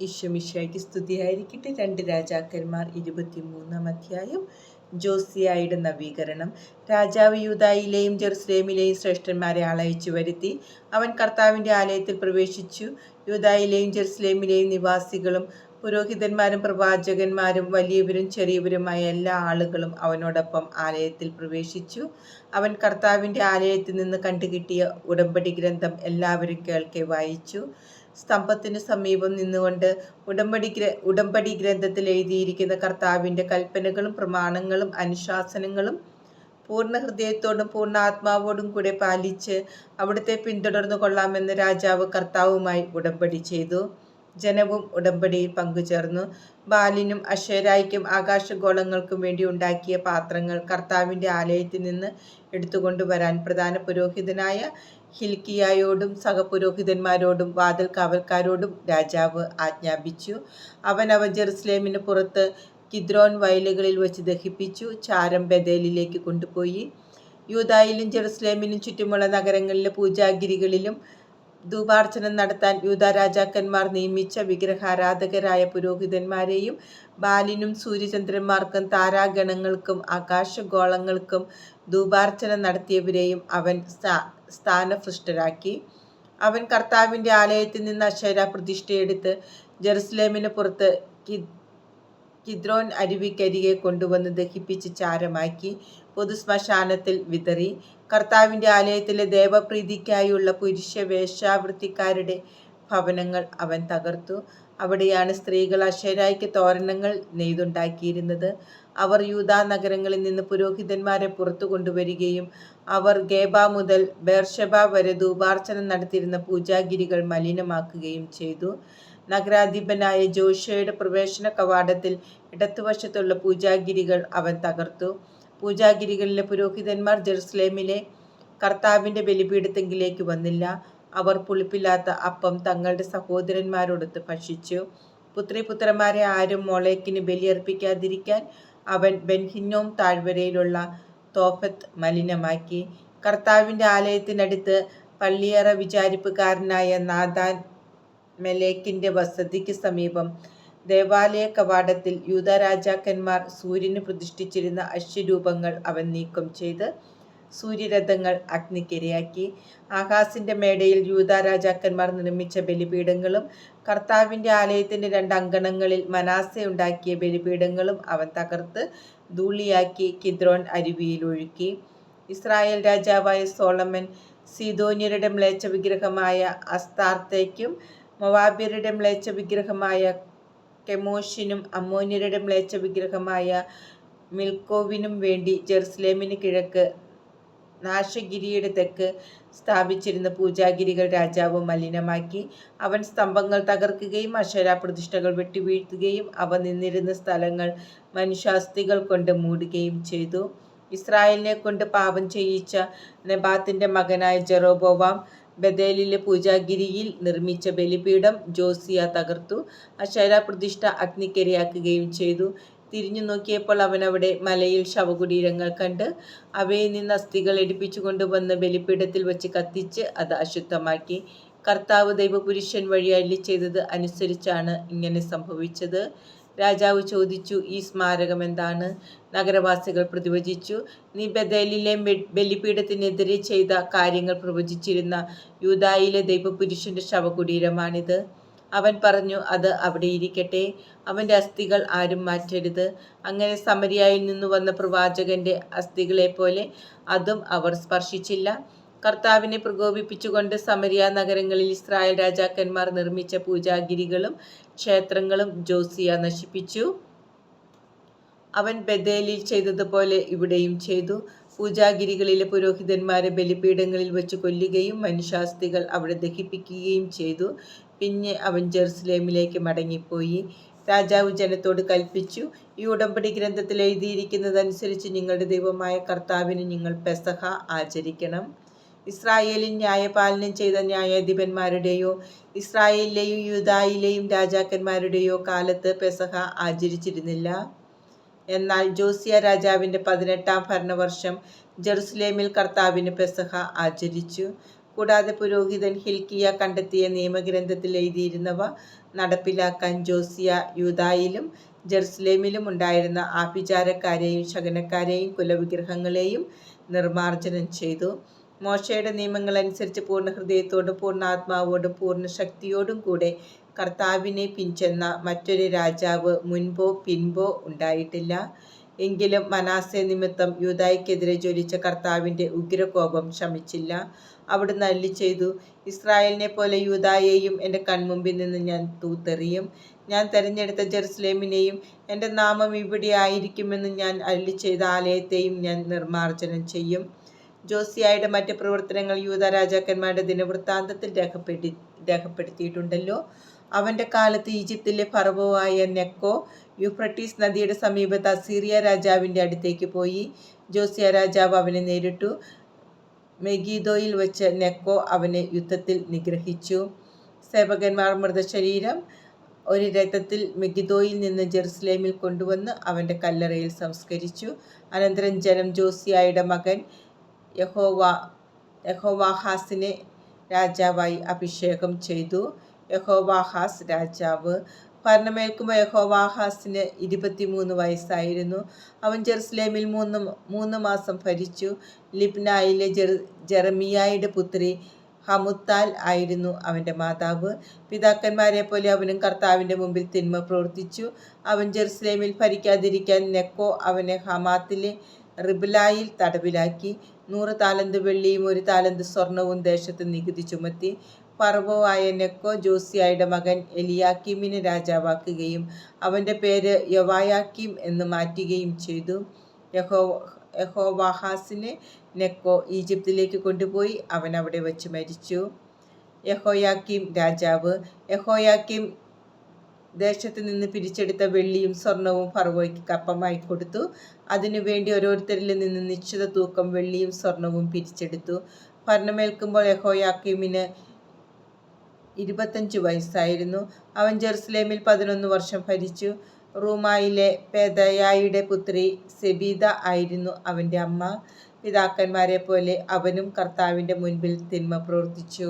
ഈശ്വമിശയ്ക്ക് സ്തുതിയായിരിക്കട്ടെ. രണ്ട് രാജാക്കന്മാർ ഇരുപത്തിമൂന്നാം അധ്യായം. ജോസിയായുടെ നവീകരണം. രാജാവ് യൂതായിലെയും ജെറുസലേമിലെയും ശ്രേഷ്ഠന്മാരെ ആളയച്ചു വരുത്തി. അവൻ കർത്താവിന്റെ ആലയത്തിൽ പ്രവേശിച്ചു. യൂതായിലെയും ജെറുസലേമിലെയും നിവാസികളും പുരോഹിതന്മാരും പ്രവാചകന്മാരും വലിയവരും ചെറിയവരുമായ എല്ലാ ആളുകളും അവനോടൊപ്പം ആലയത്തിൽ പ്രവേശിച്ചു. അവൻ കർത്താവിന്റെ ആലയത്തിൽ നിന്ന് കണ്ടുകിട്ടിയ ഉടമ്പടി ഗ്രന്ഥം എല്ലാവരും കേൾക്കെ വായിച്ചു. സ്തംഭത്തിന് സമീപം നിന്നുകൊണ്ട് ഉടമ്പടി ഉടമ്പടി ഗ്രന്ഥത്തിൽ എഴുതിയിരിക്കുന്ന കർത്താവിന്റെ കൽപ്പനകളും പ്രമാണങ്ങളും അനുശാസനങ്ങളും പൂർണ ഹൃദയത്തോടും പൂർണ ആത്മാവോടും കൂടെ പാലിച്ച് അവിടുത്തെ പിന്തുടർന്നു കൊള്ളാമെന്ന് രാജാവ് കർത്താവുമായി ഉടമ്പടി ചെയ്തു. ജനവും ഉടമ്പടിയിൽ പങ്കുചേർന്നു. ബാലിനും അക്ഷരായിക്കും ആകാശഗോളങ്ങൾക്കും വേണ്ടി ഉണ്ടാക്കിയ പാത്രങ്ങൾ കർത്താവിന്റെ ആലയത്തിൽ നിന്ന് എടുത്തുകൊണ്ടുവരാൻ പ്രധാന പുരോഹിതനായ ഹിൽക്കിയായോടും സഹപുരോഹിതന്മാരോടും വാതിൽ കാവൽക്കാരോടും രാജാവ് ആജ്ഞാപിച്ചു. അവൻ അവ ജെറുസലേമിന് പുറത്ത് കിദ്രോൻ വയലുകളിൽ വെച്ച് ദഹിപ്പിച്ചു. ചാരം ബദേലിലേക്ക് കൊണ്ടുപോയി. യൂതായിലും ജെറുസലേമിനും ചുറ്റുമുള്ള നഗരങ്ങളിലെ പൂജാഗിരികളിലും ധൂപാർച്ചന നടത്താൻ യൂത രാജാക്കന്മാർ നിയമിച്ച വിഗ്രഹാരാധകരായ പുരോഹിതന്മാരെയും ബാലിനും സൂര്യചന്ദ്രന്മാർക്കും താരാഗണങ്ങൾക്കും ആകാശഗോളങ്ങൾക്കും ധൂപാർച്ചന നടത്തിയവരെയും അവൻ സ്ഥാനഭൃഷ്ടരാക്കി അവൻ കർത്താവിന്റെ ആലയത്തിൽ നിന്ന് അക്ഷര പ്രതിഷ്ഠയെടുത്ത് ജെറുസലേമിന് പുറത്ത് കിദ്രോൻ അരുവിക്കരികെ കൊണ്ടുവന്ന് ദഹിപ്പിച്ച് ചാരമാക്കി. പൊതുശ്മശാനത്തിൽ വിതറി. കർത്താവിന്റെ ആലയത്തിലെ ദേവപ്രീതിക്കായുള്ള പുരുഷ വേശ്യാവൃത്തിക്കാരുടെ ഭവനങ്ങൾ അവൻ തകർത്തു. അവിടെയാണ് സ്ത്രീകൾ അക്ഷരായ്ക്ക് തോരണങ്ങൾ നെയ്തുണ്ടാക്കിയിരുന്നത്. അവർ യൂതാ നഗരങ്ങളിൽ നിന്ന് പുരോഹിതന്മാരെ പുറത്തു കൊണ്ടുവരികയും അവർ ഗേബ മുതൽ ബേർഷബ വരെ ധൂപാർച്ചന നടത്തിയിരുന്ന പൂജാഗിരികൾ മലിനമാക്കുകയും ചെയ്തു. നഗരാധിപനായ ജോഷയുടെ പ്രവേശന കവാടത്തിൽ ഇടത്തുവശത്തുള്ള പൂജാഗിരികൾ അവൻ തകർത്തു. പൂജാഗിരികളിലെ പുരോഹിതന്മാർ ജെറുസലേമിലെ കർത്താവിന്റെ ബലിപീഠത്തെങ്കിലേക്ക് വന്നില്ല. അവർ പുളിപ്പില്ലാത്ത അപ്പം തങ്ങളുടെ സഹോദരന്മാരോടൊത്ത് ഭക്ഷിച്ചു. പുത്രിപുത്രന്മാരെ ആരും മോളേക്കിന് ബലിയർപ്പിക്കാതിരിക്കാൻ അവൻ ബെൻഹിന്നോം താഴ്വരയിലുള്ള തോഫത്ത് മലിനമാക്കി. കർത്താവിന്റെ ആലയത്തിനടുത്ത് പള്ളിയറ വിചാരിപ്പുകാരനായ നാദാൻ മെലേക്കിന്റെ വസതിക്ക് സമീപം ദേവാലയ കവാടത്തിൽ യൂതരാജാക്കന്മാർ സൂര്യന് പ്രതിഷ്ഠിച്ചിരുന്ന അശ്വരൂപങ്ങൾ അവൻ നീക്കം ചെയ്ത് സൂര്യരഥങ്ങൾ അഗ്നിക്കിരയാക്കി. ആകാശിന്റെ മേടയിൽ യൂത രാജാക്കന്മാർ നിർമ്മിച്ച ബലിപീഠങ്ങളും കർത്താവിന്റെ ആലയത്തിന്റെ രണ്ട് അങ്കണങ്ങളിൽ മനാസ ഉണ്ടാക്കിയ ബലിപീഠങ്ങളും അവൻ തകർത്ത് ധൂളിയാക്കി കിദ്രോൻ അരുവിയിൽ ഒഴുക്കി. ഇസ്രായേൽ രാജാവായ സോളമൻ സീതോന്യരുടെ മ്ലേച്ഛ വിഗ്രഹമായ അസ്താർത്തേക്കും മൊവാബിയരുടെ മ്ലേച്ഛ വിഗ്രഹമായ കെമോഷിനും അമ്മോന്യരുടെ മ്ലേച്ച വിഗ്രഹമായ മിൽക്കോവിനും വേണ്ടി ജെറുസലേമിന് കിഴക്ക് നാശഗിരിയുടെ തെക്ക് സ്ഥാപിച്ചിരുന്ന പൂജാഗിരികൾ രാജാവ് മലിനമാക്കി. അവൻ സ്തംഭങ്ങൾ തകർക്കുകയും അക്ഷരാ പ്രതിഷ്ഠകൾ വെട്ടിവീഴ്ത്തുകയും അവ നിന്നിരുന്ന സ്ഥലങ്ങൾ മനുഷ്യാസ്ഥികൾ കൊണ്ട് മൂടുകയും ചെയ്തു. ഇസ്രായേലിനെ കൊണ്ട് പാപം ചെയ്യിച്ച നെബാത്തിന്റെ മകനായ ജെറോബോവാം ബദേലിലെ പൂജാഗിരിയിൽ നിർമ്മിച്ച ബലിപീഠം ജോസിയ തകർത്തു. അക്ഷര പ്രതിഷ്ഠ അഗ്നിക്കരയാക്കുകയും ചെയ്തു. തിരിഞ്ഞു നോക്കിയപ്പോൾ അവൻ അവിടെ മലയിൽ ശവകുടീരങ്ങൾ കണ്ട് അവയിൽ നിന്ന് അസ്ഥികൾ എടുപ്പിച്ചു കൊണ്ടുവന്ന് ബലിപീഠത്തിൽ വെച്ച് കത്തിച്ച് അത് അശുദ്ധമാക്കി. കർത്താവ് ദൈവപുരുഷൻ വഴി അള്ളി ചെയ്തത് അനുസരിച്ചാണ് ഇങ്ങനെ സംഭവിച്ചത്. രാജാവ് ചോദിച്ചു ഈ സ്മാരകം എന്താണ്? നഗരവാസികൾ പ്രതിവചിച്ചു നീ ബദേലിലെ ബലിപീഠത്തിനെതിരെ ചെയ്ത കാര്യങ്ങൾ പ്രവചിച്ചിരുന്ന യൂതായിലെ ദൈവപുരുഷന്റെ ശവകുടീരമാണിത്. അവൻ പറഞ്ഞു അത് അവിടെ ഇരിക്കട്ടെ അവന്റെ അസ്ഥികൾ ആരും മാറ്റരുത്. അങ്ങനെ സമരിയായിൽ നിന്ന് വന്ന പ്രവാചകന്റെ അസ്ഥികളെ പോലെ അതും അവർ സ്പർശിച്ചില്ല. കർത്താവിനെ പ്രകോപിപ്പിച്ചുകൊണ്ട് സമരിയ നഗരങ്ങളിൽ ഇസ്രായേൽ രാജാക്കന്മാർ നിർമ്മിച്ച പൂജാഗിരികളും ക്ഷേത്രങ്ങളും ജോസിയ നശിപ്പിച്ചു. അവൻ ബദേലിൽ ചെയ്തതുപോലെ ഇവിടെയും ചെയ്തു. പൂജാഗിരികളിലെ പുരോഹിതന്മാരെ ബലിപീഠങ്ങളിൽ വെച്ച് കൊല്ലുകയും മനുഷ്യാസ്ഥികൾ അവിടെ ദഹിപ്പിക്കുകയും ചെയ്തു. പിന്നെ അവൻ ജെറുസലേമിലേക്ക് മടങ്ങിപ്പോയി. രാജാവ് ജനത്തോട് കൽപ്പിച്ചു ഈ ഉടമ്പടി ഗ്രന്ഥത്തിൽ എഴുതിയിരിക്കുന്നതനുസരിച്ച് നിങ്ങളുടെ ദൈവമായ കർത്താവിന് നിങ്ങൾ പെസഹ ആചരിക്കണം. ഇസ്രായേലിൽ ന്യായപാലനം ചെയ്ത ന്യായാധിപന്മാരുടെയോ ഇസ്രായേലിലെയും യൂതായിലെയും രാജാക്കന്മാരുടെയോ കാലത്ത് പെസഹ ആചരിച്ചിരുന്നില്ല. എന്നാൽ ജോസിയ രാജാവിന്റെ പതിനെട്ടാം ഭരണവർഷം ജെറുസലേമിൽ കർത്താവിന് പെസഹ ആചരിച്ചു. കൂടാതെ പുരോഹിതൻ ഹിൽക്കിയ കണ്ടെത്തിയ നിയമഗ്രന്ഥത്തിൽ എഴുതിയിരുന്നവ നടപ്പിലാക്കാൻ ജോസിയ യൂതായിലും ജെറുസലേമിലും ഉണ്ടായിരുന്ന ആഭിചാരക്കാരെയും ശകനക്കാരെയും കുലവിഗ്രഹങ്ങളെയും നിർമാർജനം ചെയ്തു. മോശയുടെ നിയമങ്ങൾ അനുസരിച്ച് പൂർണ ഹൃദയത്തോടും പൂർണ ആത്മാവോടും പൂർണ ശക്തിയോടും കൂടെ കർത്താവിനെ പിഞ്ചെന്ന മറ്റൊരു രാജാവ് മുൻപോ പിൻപോ ഉണ്ടായിട്ടില്ല. എങ്കിലും മനാസെ നിമിത്തം യൂതായിക്കെതിരെ ജ്വലിച്ച കർത്താവിന്റെ ഉഗ്രകോപം ശമിച്ചില്ല. അവിടുന്ന് അല്ലി ചെയ്തു ഇസ്രായേലിനെ പോലെ യൂതായെയും എന്റെ കൺമുമ്പിൽ നിന്ന് ഞാൻ തൂത്തെറിയും. ഞാൻ തെരഞ്ഞെടുത്ത ജെറുസലേമിനെയും എന്റെ നാമം ഇവിടെ ആയിരിക്കുമെന്ന് ഞാൻ അല്ലി ചെയ്ത ആലയത്തെയും ഞാൻ നിർമ്മാർജനം ചെയ്യും. ജോസിയായുടെ മറ്റ് പ്രവർത്തനങ്ങൾ യൂത രാജാക്കന്മാരുടെ ദിനവൃത്താന്തത്തിൽ രേഖപ്പെടുത്തി രേഖപ്പെടുത്തിയിട്ടുണ്ടല്ലോ. അവന്റെ കാലത്ത് ഈജിപ്തിലെ ഫറവോവായ നെക്കോ യുഫ്രട്ടീസ് നദിയുടെ സമീപത്ത് അസീറിയ രാജാവിന്റെ അടുത്തേക്ക് പോയി. ജോസിയ രാജാവ് അവനെ നേരിട്ടു. മെഗീദോയിൽ വെച്ച് നെക്കോ അവനെ യുദ്ധത്തിൽ നിഗ്രഹിച്ചു. സേവകന്മാർ മൃതശരീരം ഒരു രഥത്തിൽ മെഗിദോയിൽ നിന്ന് ജെറുസലേമിൽ കൊണ്ടുവന്ന് അവന്റെ കല്ലറയിൽ സംസ്കരിച്ചു. അനന്തരം ജനം ജോസിയായുടെ മകൻ യഹോവ യഹോവാഹാസിനെ രാജാവായി അഭിഷേകം ചെയ്തു. യഹോവാഹാസ് രാജാവ്. ഭരണമേൽക്കുമ്പോൾ യഹോവാഹാസിന് ഇരുപത്തിമൂന്ന് വയസ്സായിരുന്നു. അവൻ ജെറുസലേമിൽ മൂന്ന് മൂന്ന് മാസം ഭരിച്ചു. ലിബ്നായിലെ ജെർ ജെറമിയായുടെ പുത്രി ഹമുത്താൽ ആയിരുന്നു അവന്റെ മാതാവ്. പിതാക്കന്മാരെ പോലെ അവനും കർത്താവിന്റെ മുമ്പിൽ തിന്മ പ്രവർത്തിച്ചു. അവൻ ജെറുസലേമിൽ ഭരിക്കാതിരിക്കാൻ നെക്കോ അവനെ ഹമാത്തിലെ റിബിലായിൽ തടവിലാക്കി. നൂറ് താലന്ത് വെള്ളിയും ഒരു താലന്ത് സ്വർണവും ദേശത്ത് നികുതി ചുമത്തി. പർവോവായ നെക്കോ ജോസിയായുടെ മകൻ എലിയാക്കിമിനെ രാജാവാക്കുകയും അവന്റെ പേര് യവായാക്കിം എന്ന് മാറ്റുകയും ചെയ്തു. യഹോ യഹോവാഹാസിനെ നെക്കോ ഈജിപ്തിലേക്ക് കൊണ്ടുപോയി അവൻ അവിടെ വച്ച് മരിച്ചു. യഹോയാക്കിം രാജാവ്. യഹോയാക്കിം ദേശത്ത് നിന്ന് പിരിച്ചെടുത്ത വെള്ളിയും സ്വർണവും ഫറവോയ്ക്ക് കപ്പമായി കൊടുത്തു. അതിനുവേണ്ടി ഓരോരുത്തരിൽ നിന്ന് നിശ്ചിത തൂക്കം വെള്ളിയും സ്വർണവും പിരിച്ചെടുത്തു. ഭരണമേൽക്കുമ്പോൾ യഹോയാക്കിമിന് ഇരുപത്തഞ്ച് വയസ്സായിരുന്നു. അവൻ ജെറുസലേമിൽ പതിനൊന്ന് വർഷം ഭരിച്ചു. റൂമായിലെ പേദയായിയുടെ പുത്രി സെബീദ ആയിരുന്നു അവന്റെ അമ്മ. പിതാക്കന്മാരെ പോലെ അവനും കർത്താവിന്റെ മുൻപിൽ തിന്മ പ്രവർത്തിച്ചു.